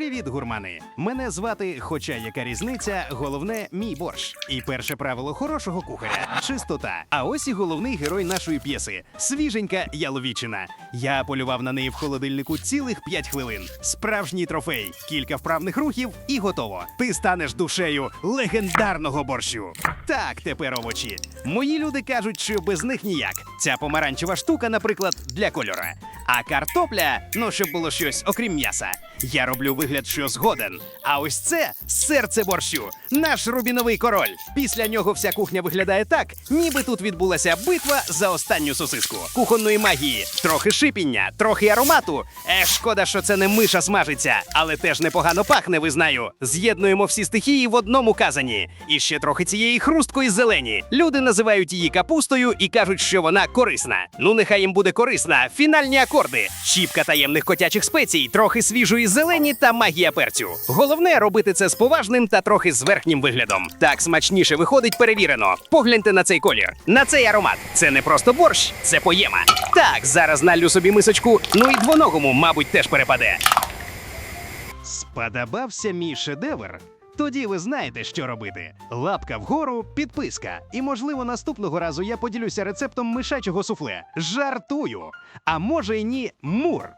Привіт, гурмани! Мене звати, хоча яка різниця, головне мій борщ. І перше правило хорошого кухаря чистота. А ось і головний герой нашої п'єси свіженька яловічина. Я полював на неї в холодильнику цілих 5 хвилин. Справжній трофей, кілька вправних рухів і готово. Ти станеш душею легендарного борщу. Так, тепер овочі. Мої люди кажуть, що без них ніяк. Ця помаранчева штука, наприклад, для кольора. А картопля, ну щоб було щось окрім м'яса. Я роблю вигляд, що згоден. А ось це серце борщу, наш рубіновий король. Після нього вся кухня виглядає так, ніби тут відбулася битва за останню сосиску. Кухонної магії, трохи шипіння, трохи аромату. Е, шкода, що це не миша смажиться, але теж непогано пахне, визнаю. З'єднуємо всі стихії в одному казані. І ще трохи цієї хрусткої зелені. Люди називають її капустою і кажуть, що вона корисна. Ну, нехай їм буде корисна. Фінальні акорди, щіпка таємних котячих спецій, трохи свіжої зелені та магія перцю. Головне робити це з поважним та трохи з верхнім виглядом. Так смачніше виходить перевірено. Погляньте на цей колір, на цей аромат. Це не просто борщ, це поєма. Так, зараз налю собі мисочку. Ну і двоногому, мабуть, теж перепаде. Сподобався мій шедевр? Тоді ви знаєте, що робити. Лапка вгору, підписка. І, можливо, наступного разу я поділюся рецептом мишачого суфле. Жартую. А може й ні, мур.